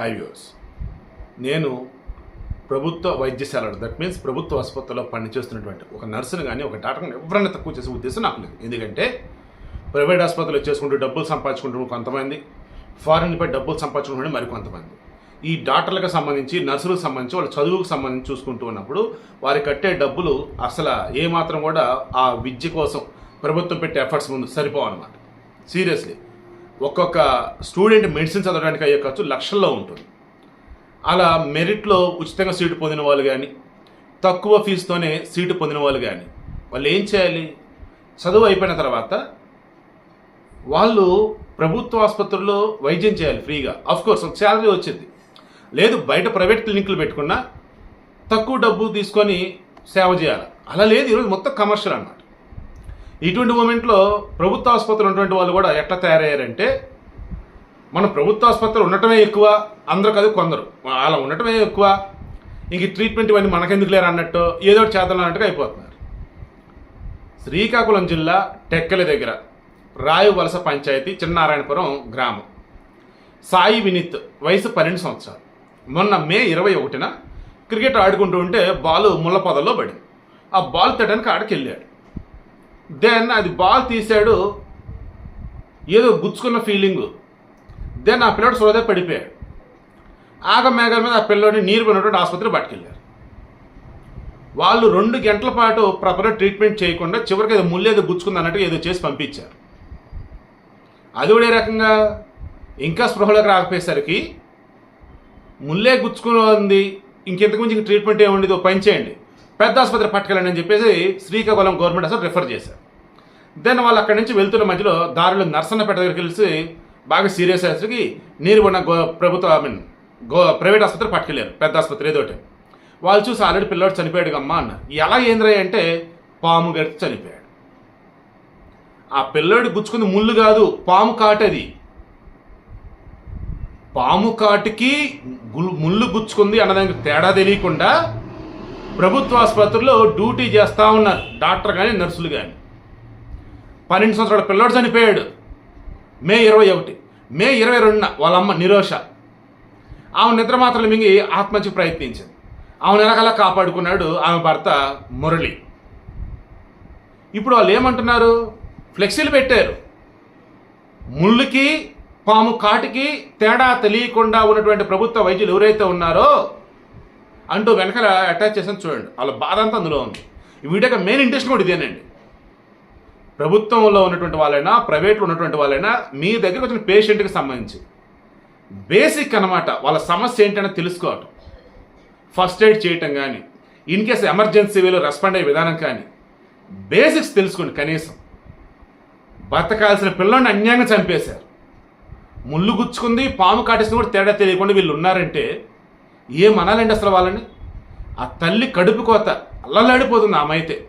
High viewers నేను ప్రభుత్వ వైద్యశాల దట్ మీన్స్ ప్రభుత్వ ఆసుపత్రిలో పనిచేస్తున్నటువంటి ఒక నర్సును కానీ ఒక డాక్టర్ని ఎవరైనా తక్కువ చేసే ఉద్దేశం నాకు లేదు. ఎందుకంటే ప్రైవేట్ ఆసుపత్రిలో చేసుకుంటూ డబ్బులు సంపాదించుకుంటున్న కొంతమంది ఫారెన్పై డబ్బులు సంపాదించుకుంటున్న మరి కొంతమంది. ఈ డాక్టర్లకు సంబంధించి నర్సులకు సంబంధించి వాళ్ళ చదువుకు సంబంధించి చూసుకుంటూ ఉన్నప్పుడు వారి కట్టే డబ్బులు అసలు ఏమాత్రం కూడా ఆ విద్య కోసం ప్రభుత్వం పెట్టే ఎఫర్ట్స్ ముందు సరిపోవన్నమాట. సీరియస్లీ ఒక్కొక్క స్టూడెంట్ మెడిసిన్ చదవడానికి అయ్యే ఖర్చు లక్షల్లో ఉంటుంది. అలా మెరిట్లో ఉచితంగా సీటు పొందిన వాళ్ళు కానీ తక్కువ ఫీజుతోనే సీటు పొందిన వాళ్ళు కానీ వాళ్ళు ఏం చేయాలి? చదువు అయిపోయిన తర్వాత వాళ్ళు ప్రభుత్వ ఆసుపత్రుల్లో వైద్యం చేయాలి ఫ్రీగా. అఫ్ కోర్స్ ఒక శాలరీ వచ్చింది. లేదు బయట ప్రైవేట్ క్లినిక్లు పెట్టుకున్నా తక్కువ డబ్బు తీసుకొని సేవ చేయాలి. అలా లేదు ఈరోజు మొత్తం కమర్షియల్ అన్న ఇటువంటి మూమెంట్లో ప్రభుత్వ ఆసుపత్రులు ఉన్నటువంటి వాళ్ళు కూడా ఎట్లా తయారయ్యారంటే మన ప్రభుత్వ ఆసుపత్రులు ఉండటమే ఎక్కువ అందరూ కదా కొందరు. అలా ఉండటమే ఎక్కువ. ఇంక ట్రీట్మెంట్ ఇవన్నీ మనకెందుకు లేరు అన్నట్టు ఏదో ఒకటి చేద్దాం అన్నట్టుగా అయిపోతున్నారు. శ్రీకాకుళం జిల్లా టెక్కలి దగ్గర రాయు వలస పంచాయతీ చిన్నారాయణపురం గ్రామం. సాయి వినీత్ వయసు పన్నెండు సంవత్సరాలు. మొన్న మే ఇరవై ఒకటిన క్రికెట్ ఆడుకుంటూ ఉంటే బాల్ ముళ్ళ పొదల్లో పడింది. ఆ బాల్ తట్టడానికి ఆడకెళ్ళాడు. దెన్ అది బాల్ తీశాడు ఏదో గుచ్చుకున్న ఫీలింగు దెన్ ఆ పిల్లడు సోదే పడిపోయాడు. ఆగ మేఘాల మీద ఆ పిల్లోని నీరు పడినటువంటి ఆసుపత్రి పట్టుకెళ్ళారు. వాళ్ళు రెండు గంటల పాటు ప్రాపర్గా ట్రీట్మెంట్ చేయకుండా చివరికి ఏదో ముళ్ళేదో గుచ్చుకుంది అన్నట్టు ఏదో చేసి పంపించారు. అది కూడా ఏ రకంగా? ఇంకా స్పృహలోకి రాకపోయేసరికి ముల్లే గుచ్చుకుని ఉంది. ఇంకెంతకు మించి ట్రీట్మెంట్ ఏముండదు పని చేయండి. పెద్ద ఆసుపత్రి పట్టుకెళ్ళండి అని చెప్పేసి శ్రీకాకుళం గవర్నమెంట్ హాస్పిటల్ రిఫర్ చేశారు. దెన్ వాళ్ళు అక్కడి నుంచి వెళ్తున్న మధ్యలో దారిలో నర్సన్నపేట దగ్గరికి కలిసి బాగా సీరియస్ అయ్యేసరికి నీరు ఉన్న గో ప్రభుత్వ ఐ మీన్ గో ప్రైవేట్ ఆసుపత్రి పట్టుకెళ్ళారు. పెద్ద ఆసుపత్రి ఏదోటి వాళ్ళు చూసి ఆల్రెడీ పిల్లోడు చనిపోయాడు అమ్మా అన్నారు. ఎలా ఏంద్రా అంటే పాము గడిచి చనిపోయాడు. ఆ పిల్లోడు గుచ్చుకుంది ముళ్ళు కాదు పాము కాటది పాము కాటికి ముళ్ళు గుచ్చుకుంది అన్నదానికి తేడా తెలియకుండా ప్రభుత్వ ఆసుపత్రిలో డ్యూటీ చేస్తూ ఉన్నారు. డాక్టర్ కానీ నర్సులు కానీ పన్నెండు సంవత్సరాల పిల్లోడు చనిపోయాడు. మే ఇరవై ఒకటి. మే ఇరవై రెండున వాళ్ళ అమ్మ నిరోష. ఆమె నిద్ర మాత్రలు మింగి ఆత్మహత్యకు ప్రయత్నించింది. ఆమెను ఎలాగలా కాపాడుకున్నాడు ఆమె భర్త మురళి. ఇప్పుడు వాళ్ళు ఏమంటున్నారు? ఫ్లెక్సీలు పెట్టారు. ముళ్ళుకి పాము కాటికి తేడా తెలియకుండా ఉన్నటువంటి ప్రభుత్వ వైద్యులు ఎవరైతే ఉన్నారో అంటూ వెనకాల అటాచ్ చేసాను చూడండి. వాళ్ళ బాధ అంతా అందులో ఉంది. ఈ వీడియో యొక్క మెయిన్ ఇంట్రెస్ట్ కూడా ఇదేనండి. ప్రభుత్వంలో ఉన్నటువంటి వాళ్ళైనా ప్రైవేట్లో ఉన్నటువంటి వాళ్ళైనా మీ దగ్గరకు వచ్చిన పేషెంట్కి సంబంధించి. బేసిక్ అనమాట వాళ్ళ సమస్య ఏంటనే తెలుసుకోవటం. ఫస్ట్ ఎయిడ్ చేయటం కానీ ఇన్ కేసు ఎమర్జెన్సీ వేలో రెస్పాండ్ అయ్యే విధానం కానీ బేసిక్స్ తెలుసుకోండి కనీసం. బతకాల్సిన పిల్లల్ని అన్యాయంగా చంపేశారు. ముళ్ళు గుచ్చుకుంది పాము కాటేసిన కూడా తేడా తెలియకుండా వీళ్ళు ఉన్నారంటే ఏమనాలండి అసలు వాళ్ళని? ఆ తల్లి కడుపు కోత అల్లలాడిపోతుంది ఆమె అయితే.